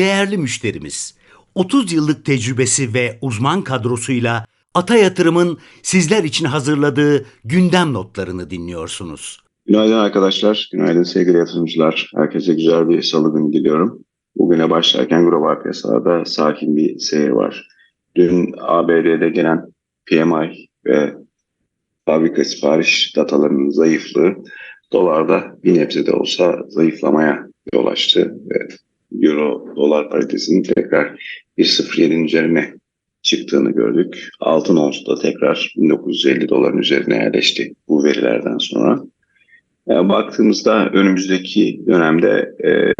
değerli müşterimiz. 30 yıllık tecrübesi ve uzman kadrosuyla Ata Yatırım'ın sizler için hazırladığı gündem notlarını dinliyorsunuz. Günaydın arkadaşlar, günaydın sevgili yatırımcılar. Herkese güzel bir salı günü diliyorum. Bugüne başlarken global piyasalarda sakin bir seyir var. Dün ABD'de gelen PMI ve fabrika sipariş datalarının zayıflığı dolarda bir nebze de olsa zayıflamaya yol açtı. Ve Euro dolar paritesinin tekrar 1.07'nin üzerine çıktığını gördük. Altın ons da tekrar 1950 doların üzerine yerleşti bu verilerden sonra. Yani baktığımızda önümüzdeki dönemde e,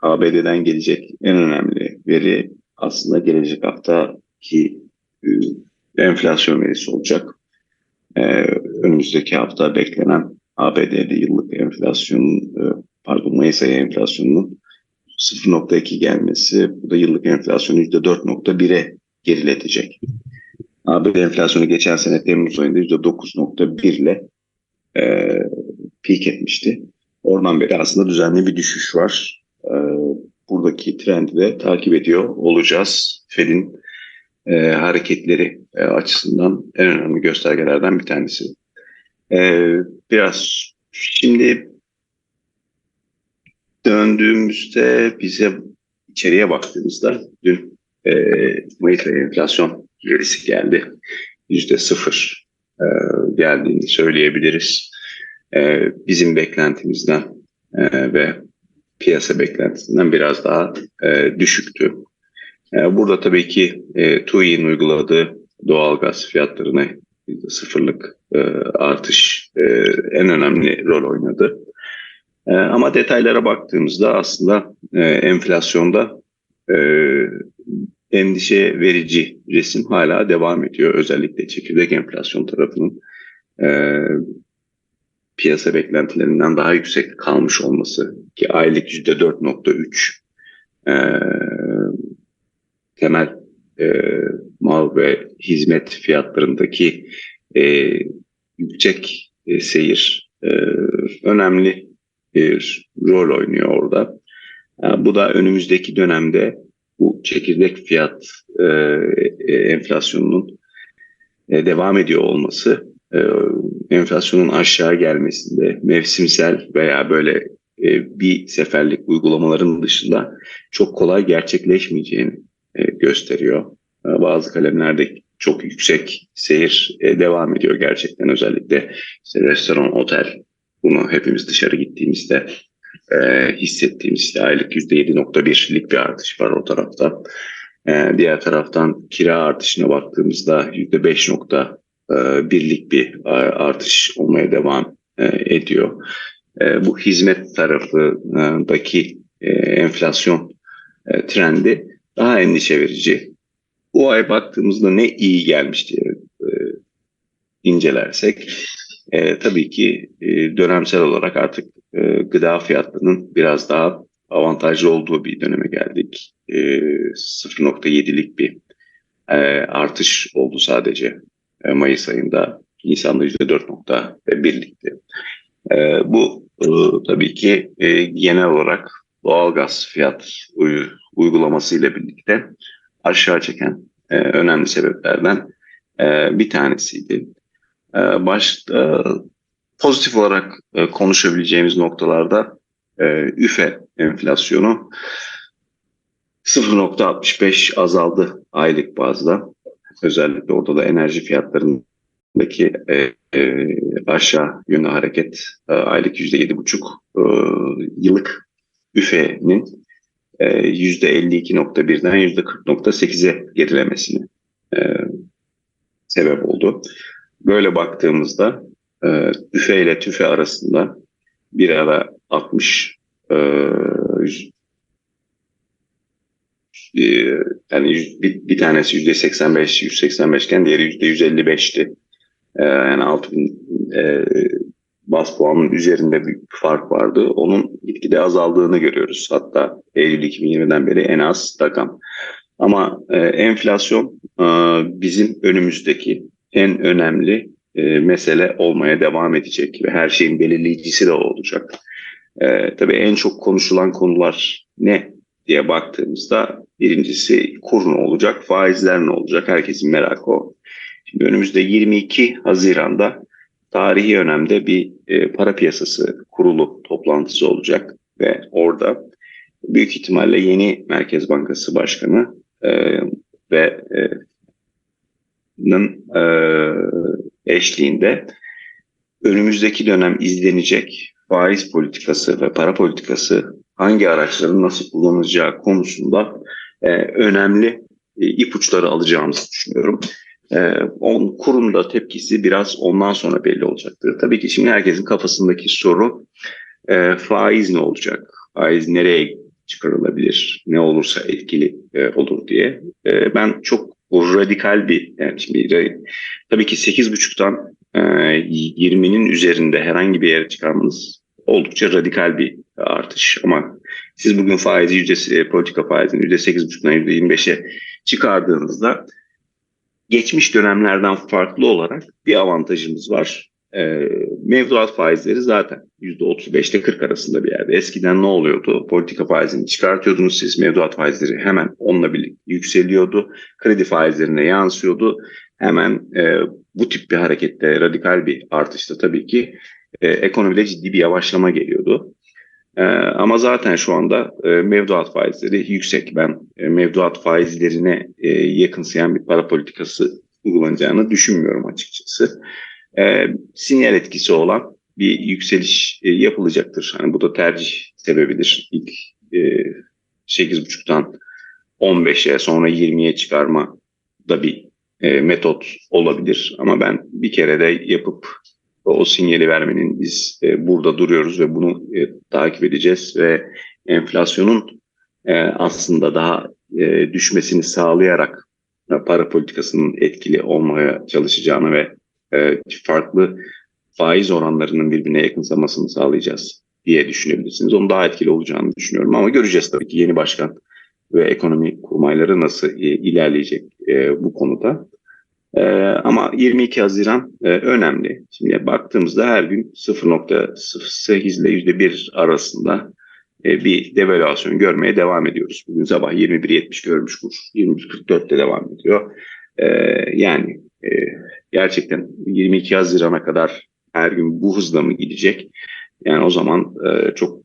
ABD'den gelecek en önemli veri aslında gelecek haftaki e, enflasyon verisi olacak. E, önümüzdeki hafta beklenen ABD'de yıllık enflasyonun e, pardon Mayıs ayı enflasyonunun 0.2 gelmesi bu da yıllık enflasyonu %4.1'e geriletecek. ABD enflasyonu geçen sene Temmuz ayında %9.1 ile e, peak etmişti. Oradan beri aslında düzenli bir düşüş var. E, buradaki trendi de takip ediyor olacağız. Fed'in e, hareketleri e, açısından en önemli göstergelerden bir tanesi. E, biraz şimdi döndüğümüzde bize içeriye baktığımızda dün e, Mayıs ayı enflasyon verisi geldi. Yüzde sıfır e, geldiğini söyleyebiliriz. E, bizim beklentimizden e, ve piyasa beklentisinden biraz daha e, düşüktü. E, burada tabii ki e, TUI'nin uyguladığı doğal gaz fiyatlarına sıfırlık e, artış e, en önemli rol oynadı. E, ama detaylara baktığımızda aslında e, enflasyonda e, endişe verici resim hala devam ediyor. Özellikle çekirdek enflasyon tarafının e, piyasa beklentilerinden daha yüksek kalmış olması ki aylık yüzde 4.3 e, temel e, mal ve hizmet fiyatlarındaki e, yüksek e, seyir e, önemli bir rol oynuyor orada. Bu da önümüzdeki dönemde bu çekirdek fiyat e, e, enflasyonunun e, devam ediyor olması enflasyonun aşağı gelmesinde mevsimsel veya böyle bir seferlik uygulamaların dışında çok kolay gerçekleşmeyeceğini gösteriyor. Bazı kalemlerde çok yüksek seyir devam ediyor gerçekten özellikle işte restoran, otel bunu hepimiz dışarı gittiğimizde e, hissettiğimiz işte aylık %7.1'lik bir artış var o tarafta. E, diğer taraftan kira artışına baktığımızda %5.1'lik bir artış olmaya devam e, ediyor. E, bu hizmet tarafındaki e, enflasyon e, trendi daha endişe verici. Bu ay baktığımızda ne iyi gelmiş diye e, incelersek e, tabii ki e, dönemsel olarak artık e, gıda fiyatlarının biraz daha avantajlı olduğu bir döneme geldik. E, 0.7'lik bir e, artış oldu sadece e, Mayıs ayında. Nisan'da %4.1'likti. E, bu e, tabii ki e, genel olarak doğalgaz fiyat uygulaması ile birlikte aşağı çeken e, önemli sebeplerden e, bir tanesiydi. E, başta pozitif olarak e, konuşabileceğimiz noktalarda e, üfe enflasyonu 0.65 azaldı aylık bazda. Özellikle orada da enerji fiyatlarındaki e, e, aşağı yönlü hareket e, aylık %7,5 e, yıllık üfenin e, %52.1'den %40.8'e gerilemesini e, sebep oldu. Böyle baktığımızda e, üfe ile tüfe arasında bir ara 60 e, e, yani bir, bir tanesi yüzde 85 185 iken diğeri yüzde 155'ti. E, yani 6000 e, bas puanın üzerinde bir fark vardı. Onun gitgide azaldığını görüyoruz. Hatta Eylül 2020'den beri en az rakam. Ama e, enflasyon e, bizim önümüzdeki en önemli e, mesele olmaya devam edecek ve her şeyin belirleyicisi de olacak. E, tabii en çok konuşulan konular ne diye baktığımızda birincisi kur ne olacak, faizler ne olacak? Herkesin merakı o. Şimdi önümüzde 22 Haziran'da tarihi önemde bir e, para piyasası kurulu toplantısı olacak ve orada büyük ihtimalle yeni Merkez Bankası Başkanı e, ve e, nın e, eşliğinde önümüzdeki dönem izlenecek faiz politikası ve para politikası hangi araçların nasıl kullanılacağı konusunda e, önemli e, ipuçları alacağımızı düşünüyorum. E, on, kurum da tepkisi biraz ondan sonra belli olacaktır. Tabii ki şimdi herkesin kafasındaki soru e, faiz ne olacak? Faiz nereye çıkarılabilir? Ne olursa etkili e, olur diye. E, ben çok radikal bir yani şimdi tabii ki 8.5'tan e, 20'nin üzerinde herhangi bir yere çıkarmanız oldukça radikal bir artış ama siz bugün faizi yüzdesi politika faizini %8.5'dan %25'e çıkardığınızda geçmiş dönemlerden farklı olarak bir avantajımız var. E, mevduat faizleri zaten %35'te 40 arasında bir yerde. Eskiden ne oluyordu? Politika faizini çıkartıyordunuz siz. Mevduat faizleri hemen onunla birlikte yükseliyordu. Kredi faizlerine yansıyordu. Hemen e, bu tip bir harekette radikal bir artışta tabii ki e, ekonomide ciddi bir yavaşlama geliyordu. E, ama zaten şu anda e, mevduat faizleri yüksek. Ben e, mevduat faizlerine e, yakınsayan bir para politikası uygulanacağını düşünmüyorum açıkçası. E, sinyal etkisi olan bir yükseliş e, yapılacaktır. Hani bu da tercih sebebidir. İlk e, 8.5'tan 15'e sonra 20'ye çıkarma da bir e, metot olabilir. Ama ben bir kere de yapıp o sinyali vermenin biz e, burada duruyoruz ve bunu e, takip edeceğiz ve enflasyonun e, aslında daha e, düşmesini sağlayarak e, para politikasının etkili olmaya çalışacağını ve e, farklı faiz oranlarının birbirine yakınsamasını sağlayacağız diye düşünebilirsiniz. Onun daha etkili olacağını düşünüyorum ama göreceğiz tabii ki yeni başkan ve ekonomi kurmayları nasıl e, ilerleyecek e, bu konuda. Ee, ama 22 Haziran e, önemli. Şimdi baktığımızda her gün 0.08 ile %1 arasında e, bir devalüasyon görmeye devam ediyoruz. Bugün sabah 21.70 görmüş kur. 21.44'te devam ediyor. E, yani e, gerçekten 22 Haziran'a kadar her gün bu hızla mı gidecek? Yani o zaman e, çok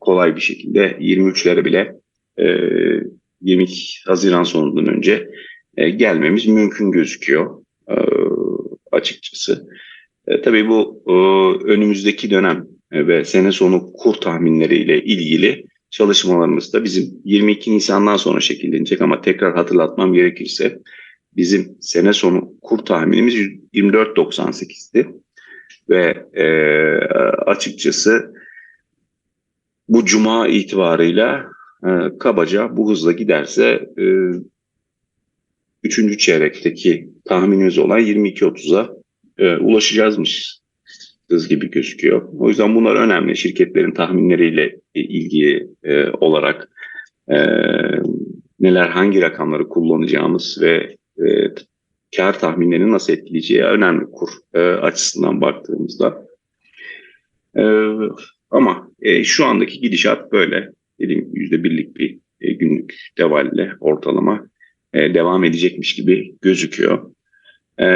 kolay bir şekilde 23'lere bile e, 22 Haziran sonundan önce e, gelmemiz mümkün gözüküyor e, açıkçası. E, tabii bu e, önümüzdeki dönem e, ve sene sonu kur tahminleriyle ilgili çalışmalarımız da bizim 22 Nisan'dan sonra şekillenecek ama tekrar hatırlatmam gerekirse bizim sene sonu kur tahminimiz 24.98'di ve e, açıkçası bu cuma itibarıyla e, kabaca bu hızla giderse e, üçüncü çeyrekteki tahminimiz olan 22.30'a e, ulaşacağızmış gibi gözüküyor. O yüzden bunlar önemli şirketlerin tahminleriyle ilgili e, olarak e, neler hangi rakamları kullanacağımız ve e, kar tahminlerini nasıl etkileyeceği önemli kur e, açısından baktığımızda. E, ama e, şu andaki gidişat böyle. Dediğim yüzde birlik bir e, günlük devalle ortalama e, devam edecekmiş gibi gözüküyor. E,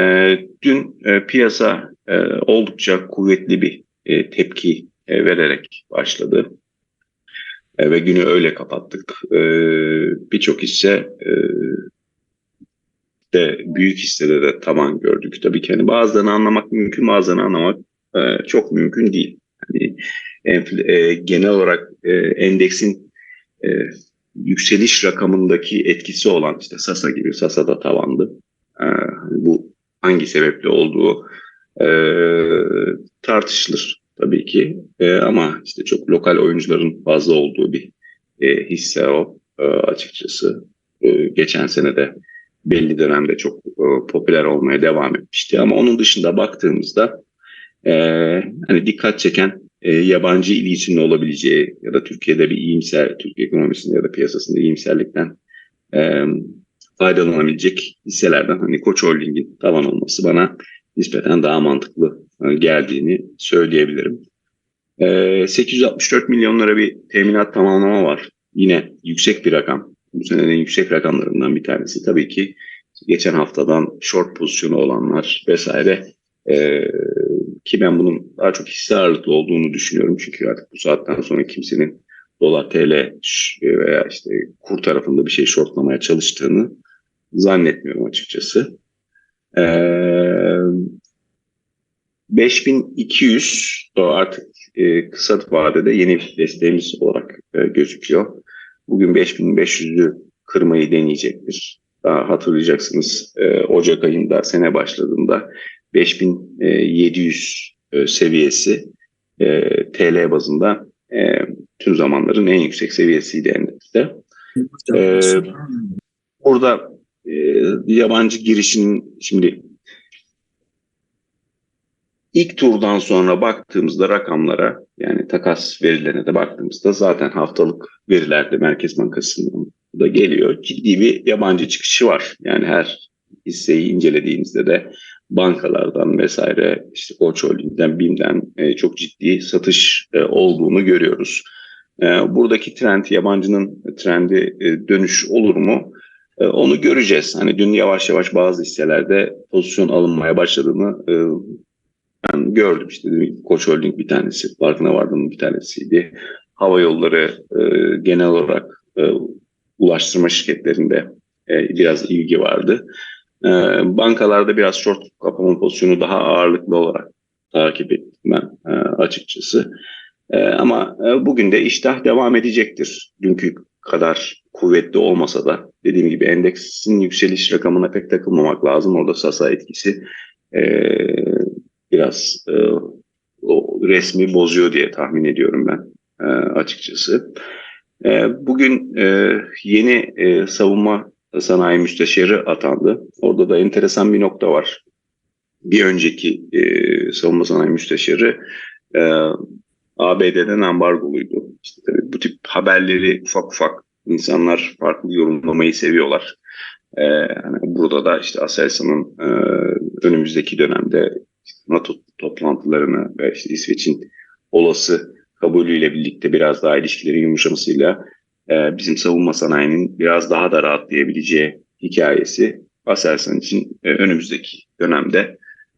dün e, piyasa e, oldukça kuvvetli bir e, tepki e, vererek başladı. E, ve günü öyle kapattık. E, Birçok hisse e, de büyük hissede de tavan gördük. Tabii ki hani bazılarını anlamak mümkün, bazılarını anlamak e, çok mümkün değil. Yani, e, genel olarak e, endeksin e, yükseliş rakamındaki etkisi olan işte Sasa gibi Sasa da tavandı. E, bu hangi sebeple olduğu e, tartışılır tabii ki. E, ama işte çok lokal oyuncuların fazla olduğu bir e, hisse o e, açıkçası. E, geçen sene de belli dönemde çok e, popüler olmaya devam etmişti. Ama onun dışında baktığımızda e, hani dikkat çeken e, yabancı ilgisinin olabileceği ya da Türkiye'de bir iyimser, Türkiye ekonomisinde ya da piyasasında iyimserlikten e, faydalanabilecek hisselerden hani Koç Holding'in tavan olması bana nispeten daha mantıklı e, geldiğini söyleyebilirim. E, 864 milyonlara bir teminat tamamlama var yine yüksek bir rakam. Bu senenin yüksek rakamlarından bir tanesi. Tabii ki geçen haftadan short pozisyonu olanlar vesaire e, ki ben bunun daha çok hisse ağırlıklı olduğunu düşünüyorum. Çünkü artık bu saatten sonra kimsenin dolar TL ş- veya işte kur tarafında bir şey shortlamaya çalıştığını zannetmiyorum açıkçası. Ee, 5200 o artık e, kısa vadede yeni desteğimiz olarak e, gözüküyor. Bugün 5500'ü kırmayı deneyecektir. Daha hatırlayacaksınız e, Ocak ayında sene başladığında 5700 e, seviyesi e, TL bazında e, tüm zamanların en yüksek seviyesiydi endekste. Burada e, yabancı girişin şimdi ilk turdan sonra baktığımızda rakamlara yani takas verilerine de baktığımızda zaten haftalık verilerde Merkez Bankası'ndan da geliyor. Ciddi bir yabancı çıkışı var. Yani her hisseyi incelediğimizde de bankalardan vesaire işte Koç Holding'den, BİM'den e, çok ciddi satış e, olduğunu görüyoruz. E, buradaki trend yabancının trendi dönüş olur mu? Onu göreceğiz. Hani dün yavaş yavaş bazı hisselerde pozisyon alınmaya başladığını ben gördüm. İşte Koç Holding bir tanesi, farkına vardığım bir tanesiydi. Hava yolları e, genel olarak e, ulaştırma şirketlerinde e, biraz ilgi vardı. E, bankalarda biraz short kapama pozisyonu daha ağırlıklı olarak takip ettim ben e, açıkçası. E, ama e, bugün de iştah devam edecektir. Dünkü kadar kuvvetli olmasa da dediğim gibi endeksin yükseliş rakamına pek takılmamak lazım. Orada Sasa etkisi e, biraz e, o resmi bozuyor diye tahmin ediyorum ben e, açıkçası. E, bugün e, yeni e, savunma sanayi müsteşarı atandı. Orada da enteresan bir nokta var. Bir önceki e, savunma sanayi müsteşarı e, ABD'den ambargoluydu. İşte tabii bu tip haberleri ufak ufak insanlar farklı yorumlamayı seviyorlar. Ee, hani burada da işte Aselsan'ın e, önümüzdeki dönemde NATO toplantılarını ve işte İsveç'in olası kabulüyle birlikte biraz daha ilişkilerin yumuşamasıyla e, bizim savunma sanayinin biraz daha da rahatlayabileceği hikayesi Aselsan için e, önümüzdeki dönemde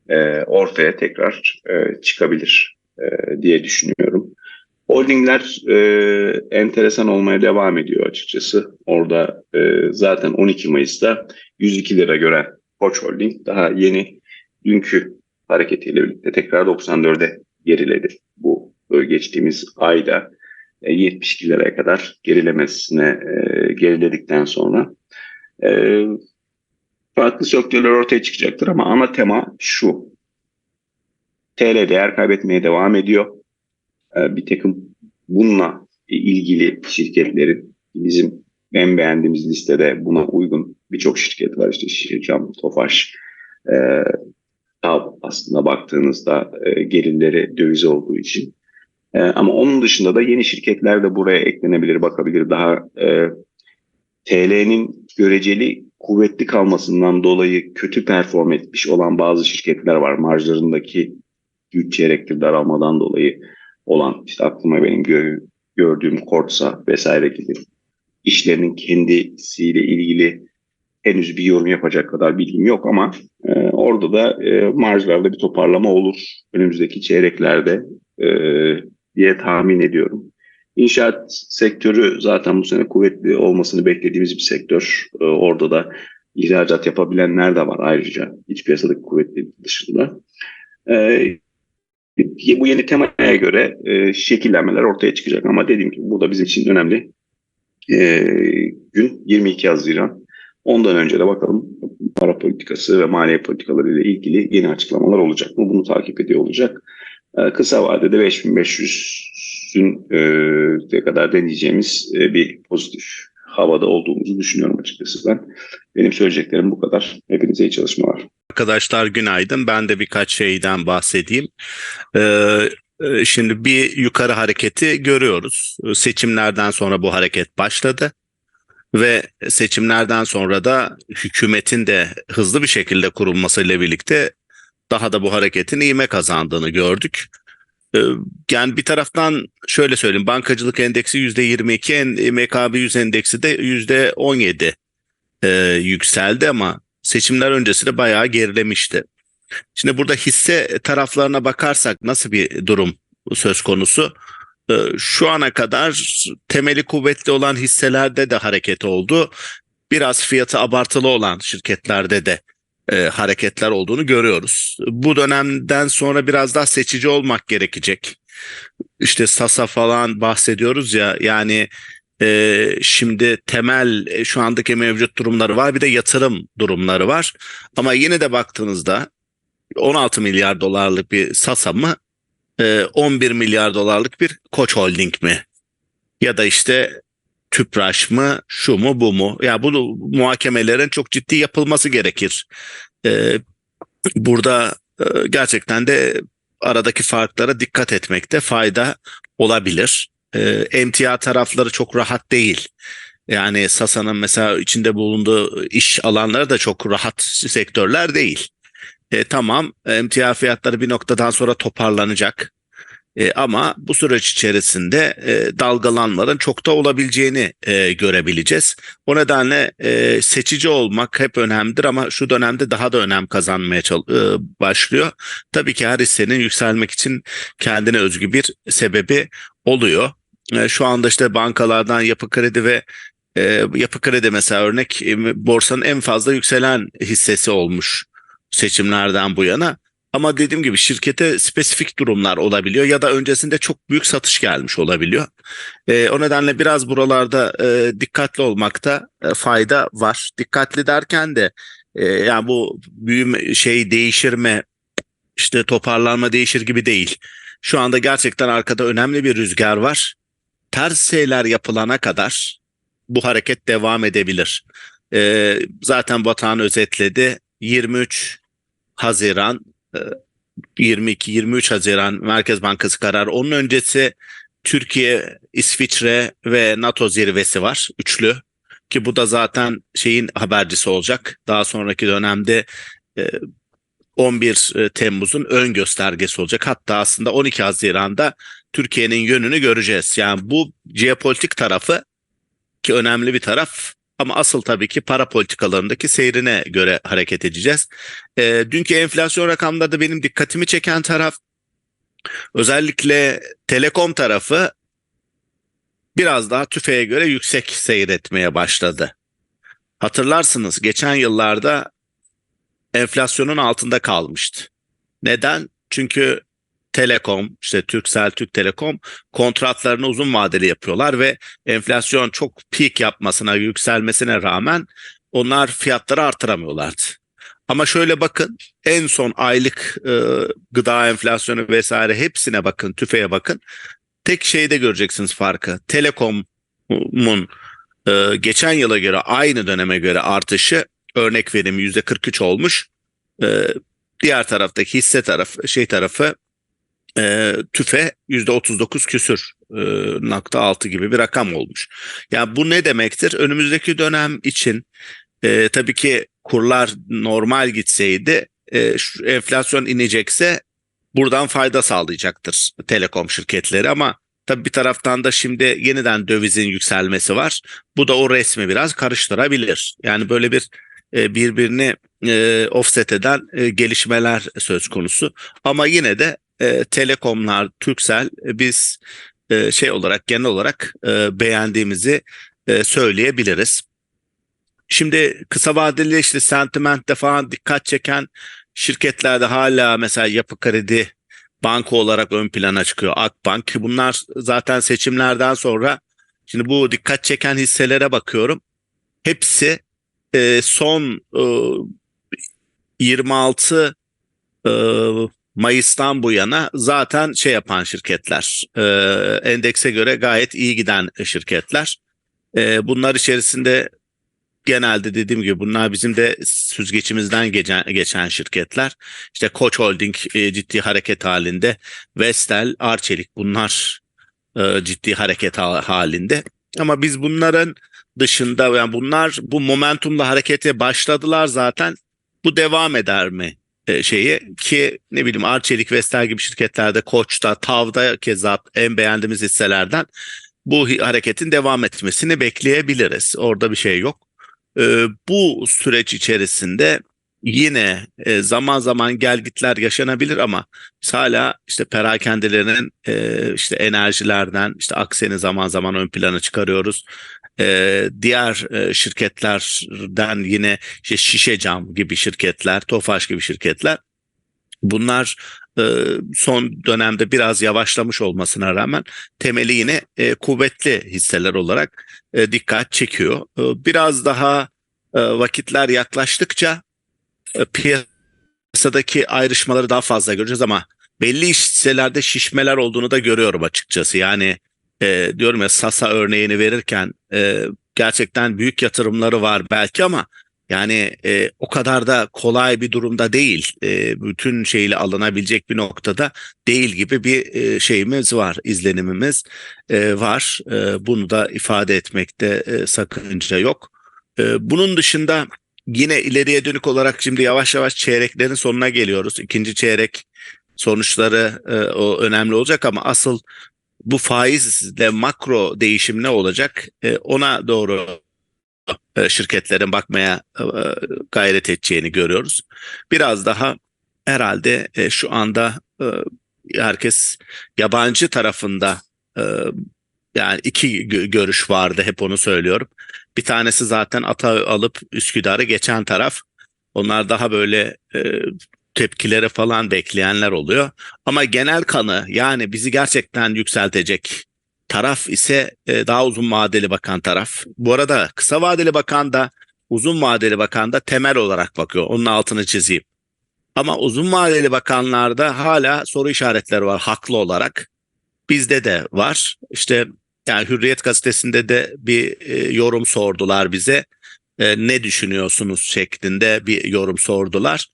e, ortaya tekrar e, çıkabilir e, diye düşünüyorum. Holdingler e, enteresan olmaya devam ediyor açıkçası. Orada e, zaten 12 Mayıs'ta 102 lira gören Koç Holding daha yeni dünkü hareketiyle birlikte tekrar 94'e geriledi. Bu e, geçtiğimiz ayda e, 72 liraya kadar gerilemesine e, geriledikten sonra e, farklı sektörler ortaya çıkacaktır ama ana tema şu. TL değer kaybetmeye devam ediyor. Bir takım bununla ilgili şirketlerin bizim en beğendiğimiz listede buna uygun birçok şirket var. İşte Şircam, Tofaş, e, TAV aslında baktığınızda e, gelirleri döviz olduğu için. E, ama onun dışında da yeni şirketler de buraya eklenebilir, bakabilir. Daha e, TL'nin göreceli kuvvetli kalmasından dolayı kötü perform etmiş olan bazı şirketler var. Marjlarındaki 3 çeyrektir daralmadan dolayı olan işte aklıma benim gö- gördüğüm Kortsa vesaire gibi işlerinin kendisiyle ilgili henüz bir yorum yapacak kadar bilgim yok ama e, orada da e, marjlarda bir toparlama olur önümüzdeki çeyreklerde e, diye tahmin ediyorum. İnşaat sektörü zaten bu sene kuvvetli olmasını beklediğimiz bir sektör. E, orada da ihracat yapabilenler de var ayrıca iç piyasadaki kuvvetli dışında. E, bu yeni temaya göre e, şekillenmeler ortaya çıkacak ama dediğim gibi burada bizim için önemli e, gün 22 Haziran. Ondan önce de bakalım para politikası ve maliye politikaları ile ilgili yeni açıklamalar olacak mı? Bunu takip ediyor olacak. E, kısa vadede 5500'ün e, kadar deneyeceğimiz e, bir pozitif havada olduğumuzu düşünüyorum açıkçası ben. Benim söyleyeceklerim bu kadar. Hepinize iyi çalışmalar. Arkadaşlar günaydın. Ben de birkaç şeyden bahsedeyim. Ee, e, şimdi bir yukarı hareketi görüyoruz. Seçimlerden sonra bu hareket başladı ve seçimlerden sonra da hükümetin de hızlı bir şekilde kurulmasıyla birlikte daha da bu hareketin ivme kazandığını gördük. e, yani bir taraftan şöyle söyleyeyim bankacılık endeksi %22 en, MKB 100 endeksi de %17 e, yükseldi ama seçimler öncesi de bayağı gerilemişti. Şimdi burada hisse taraflarına bakarsak nasıl bir durum söz konusu? E, şu ana kadar temeli kuvvetli olan hisselerde de hareket oldu. Biraz fiyatı abartılı olan şirketlerde de e, hareketler olduğunu görüyoruz. Bu dönemden sonra biraz daha seçici olmak gerekecek. İşte Sasa falan bahsediyoruz ya yani e, şimdi temel e, şu andaki mevcut durumları var bir de yatırım durumları var. Ama yine de baktığınızda 16 milyar dolarlık bir Sasa mı 11 milyar dolarlık bir Koç Holding mi? Ya da işte Tüpraş mı, şu mu, bu mu? Ya yani bu muhakemelerin çok ciddi yapılması gerekir. Ee, burada e, gerçekten de aradaki farklara dikkat etmekte fayda olabilir. Ee, emtia tarafları çok rahat değil. Yani Sasa'nın mesela içinde bulunduğu iş alanları da çok rahat sektörler değil. E, tamam emtia fiyatları bir noktadan sonra toparlanacak. E, ama bu süreç içerisinde e, dalgalanmaların çok da olabileceğini e, görebileceğiz. O nedenle e, seçici olmak hep önemlidir ama şu dönemde daha da önem kazanmaya e, başlıyor. Tabii ki her hissenin yükselmek için kendine özgü bir sebebi oluyor. E, şu anda işte bankalardan yapı kredi ve e, yapı kredi mesela örnek e, borsanın en fazla yükselen hissesi olmuş seçimlerden bu yana. Ama dediğim gibi şirkete spesifik durumlar olabiliyor ya da öncesinde çok büyük satış gelmiş olabiliyor. E, o nedenle biraz buralarda e, dikkatli olmakta e, fayda var. Dikkatli derken de e, yani bu büyüme şey değişir mi işte toparlanma değişir gibi değil. Şu anda gerçekten arkada önemli bir rüzgar var. Ters şeyler yapılana kadar bu hareket devam edebilir. E, zaten Batuhan özetledi. 23 Haziran 22-23 Haziran Merkez Bankası kararı. Onun öncesi Türkiye, İsviçre ve NATO zirvesi var. Üçlü. Ki bu da zaten şeyin habercisi olacak. Daha sonraki dönemde 11 Temmuz'un ön göstergesi olacak. Hatta aslında 12 Haziran'da Türkiye'nin yönünü göreceğiz. Yani bu jeopolitik tarafı ki önemli bir taraf ama asıl tabii ki para politikalarındaki seyrine göre hareket edeceğiz. E, dünkü enflasyon rakamları da benim dikkatimi çeken taraf özellikle telekom tarafı biraz daha tüfeğe göre yüksek seyretmeye başladı. Hatırlarsınız geçen yıllarda enflasyonun altında kalmıştı. Neden? Çünkü Telekom, işte Turkcell, Türk Telekom kontratlarını uzun vadeli yapıyorlar ve enflasyon çok peak yapmasına, yükselmesine rağmen onlar fiyatları artıramıyorlardı. Ama şöyle bakın en son aylık e, gıda enflasyonu vesaire hepsine bakın, tüfeğe bakın. Tek şeyde göreceksiniz farkı. Telekom'un e, geçen yıla göre aynı döneme göre artışı örnek vereyim %43 olmuş. E, diğer taraftaki hisse tarafı şey tarafı e, tüfe %39 küsür e, nokta altı gibi bir rakam olmuş. Yani bu ne demektir? Önümüzdeki dönem için e, tabii ki kurlar normal gitseydi e, şu enflasyon inecekse buradan fayda sağlayacaktır telekom şirketleri ama tabii bir taraftan da şimdi yeniden dövizin yükselmesi var. Bu da o resmi biraz karıştırabilir. Yani böyle bir e, birbirini e, offset eden e, gelişmeler söz konusu. Ama yine de e, Telekomlar, Turkcell e, biz e, şey olarak genel olarak e, beğendiğimizi e, söyleyebiliriz. Şimdi kısa vadeli işte sentimentte falan dikkat çeken şirketlerde hala mesela yapı kredi banka olarak ön plana çıkıyor. Akbank bunlar zaten seçimlerden sonra şimdi bu dikkat çeken hisselere bakıyorum. Hepsi e, son e, 26 e, Mayıs'tan bu yana zaten şey yapan şirketler, e, endekse göre gayet iyi giden şirketler. E, bunlar içerisinde genelde dediğim gibi bunlar bizim de süzgeçimizden geçen, geçen şirketler. İşte Koç Holding e, ciddi hareket halinde, Vestel, Arçelik bunlar e, ciddi hareket halinde. Ama biz bunların dışında yani bunlar bu momentumla harekete başladılar zaten. Bu devam eder mi? E, şeyi ki ne bileyim Arçelik, Vestel gibi şirketlerde, Koç'ta, Tav'da keza en beğendiğimiz hisselerden bu hareketin devam etmesini bekleyebiliriz. Orada bir şey yok. E, bu süreç içerisinde yine e, zaman zaman gelgitler yaşanabilir ama biz hala işte perakendelerinin e, işte enerjilerden işte akseni zaman zaman ön plana çıkarıyoruz. E, diğer e, şirketlerden yine işte şişe cam gibi şirketler, Tofaş gibi şirketler bunlar e, son dönemde biraz yavaşlamış olmasına rağmen temeli yine e, kuvvetli hisseler olarak dikkat çekiyor. Biraz daha vakitler yaklaştıkça piyasadaki ayrışmaları daha fazla göreceğiz ama belli hisselerde şişmeler olduğunu da görüyorum açıkçası. Yani e, diyorum ya Sasa örneğini verirken e, gerçekten büyük yatırımları var belki ama yani e, o kadar da kolay bir durumda değil. E, bütün şeyle alınabilecek bir noktada değil gibi bir e, şeyimiz var, izlenimimiz e, var. E, bunu da ifade etmekte e, sakınca yok. E, bunun dışında yine ileriye dönük olarak şimdi yavaş yavaş çeyreklerin sonuna geliyoruz. İkinci çeyrek sonuçları e, o önemli olacak ama asıl bu faizle makro değişim ne olacak? E, ona doğru e, şirketlerin bakmaya e, gayret edeceğini görüyoruz. Biraz daha herhalde e, şu anda e, herkes yabancı tarafında e, yani iki gö- görüş vardı hep onu söylüyorum. Bir tanesi zaten ata alıp Üsküdar'ı geçen taraf. Onlar daha böyle e, tepkileri falan bekleyenler oluyor. Ama genel kanı yani bizi gerçekten yükseltecek taraf ise e, daha uzun vadeli bakan taraf. Bu arada kısa vadeli bakan da uzun vadeli bakan da temel olarak bakıyor. Onun altını çizeyim. Ama uzun vadeli bakanlarda hala soru işaretleri var haklı olarak. Bizde de var. İşte yani Hürriyet gazetesinde de bir e, yorum sordular bize. E, ne düşünüyorsunuz şeklinde bir yorum sordular.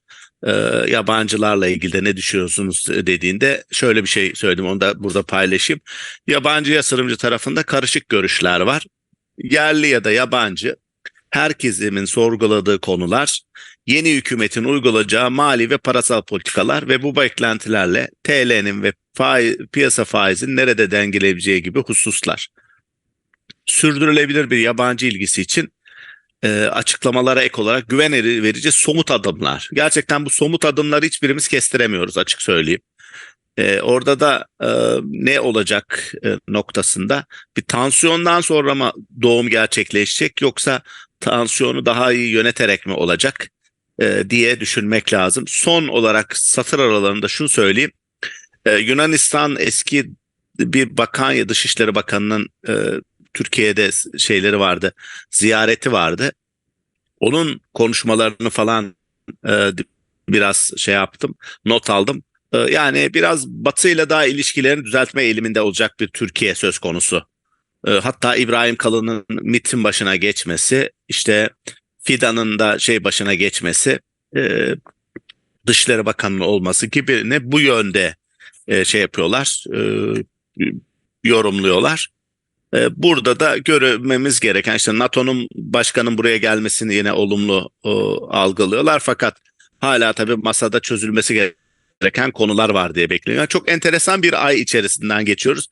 E, yabancılarla ilgili de ne düşünüyorsunuz dediğinde şöyle bir şey söyledim onu da burada paylaşayım. Yabancı yatırımcı tarafında karışık görüşler var. Yerli ya da yabancı herkesin sorguladığı konular yeni hükümetin uygulayacağı mali ve parasal politikalar ve bu beklentilerle TL'nin ve faiz, piyasa faizinin nerede dengeleyeceği gibi hususlar. Sürdürülebilir bir yabancı ilgisi için e, açıklamalara ek olarak güven eri- verici somut adımlar. Gerçekten bu somut adımları hiçbirimiz kestiremiyoruz açık söyleyeyim. E, orada da e, ne olacak e, noktasında bir tansiyondan sonra mı doğum gerçekleşecek yoksa tansiyonu daha iyi yöneterek mi olacak e, diye düşünmek lazım. Son olarak satır aralarında şunu söyleyeyim. E, Yunanistan eski bir bakan ya Dışişleri Bakanı'nın e, Türkiye'de şeyleri vardı, ziyareti vardı. Onun konuşmalarını falan e, biraz şey yaptım, not aldım. E, yani biraz Batı ile daha ilişkilerini düzeltme eğiliminde olacak bir Türkiye söz konusu. E, hatta İbrahim Kalın'ın MİT'in başına geçmesi, işte Fidan'ın da şey başına geçmesi, e, Dışişleri Bakanı'nın olması gibi ne bu yönde e, şey yapıyorlar, e, yorumluyorlar. E, Burada da görmemiz gereken işte NATO'nun başkanın buraya gelmesini yine olumlu e, algılıyorlar fakat hala tabii masada çözülmesi gereken konular var diye bekleniyor. Yani çok enteresan bir ay içerisinden geçiyoruz.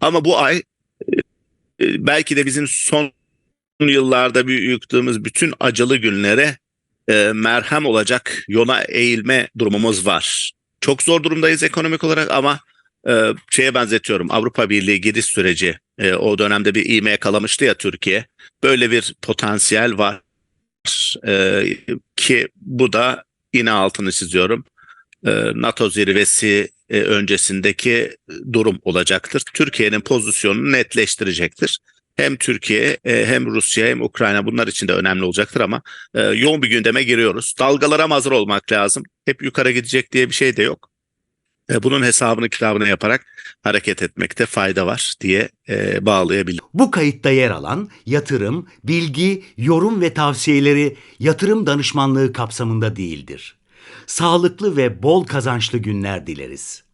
Ama bu ay e, belki de bizim son yıllarda büyüttüğümüz bütün acılı günlere e, merhem olacak yola eğilme durumumuz var. Çok zor durumdayız ekonomik olarak ama e, şeye benzetiyorum. Avrupa Birliği giriş süreci e, o dönemde bir iğme yakalamıştı ya Türkiye. Böyle bir potansiyel var E, ki bu da yine altını çiziyorum. E, NATO zirvesi e, öncesindeki durum olacaktır. Türkiye'nin pozisyonunu netleştirecektir. Hem Türkiye e, hem Rusya hem Ukrayna bunlar için de önemli olacaktır ama e, yoğun bir gündeme giriyoruz. Dalgalara hazır olmak lazım. Hep yukarı gidecek diye bir şey de yok. Bunun hesabını kitabını yaparak hareket etmekte fayda var diye e, bağlayabilirim. Bu kayıtta yer alan yatırım, bilgi, yorum ve tavsiyeleri yatırım danışmanlığı kapsamında değildir. Sağlıklı ve bol kazançlı günler dileriz.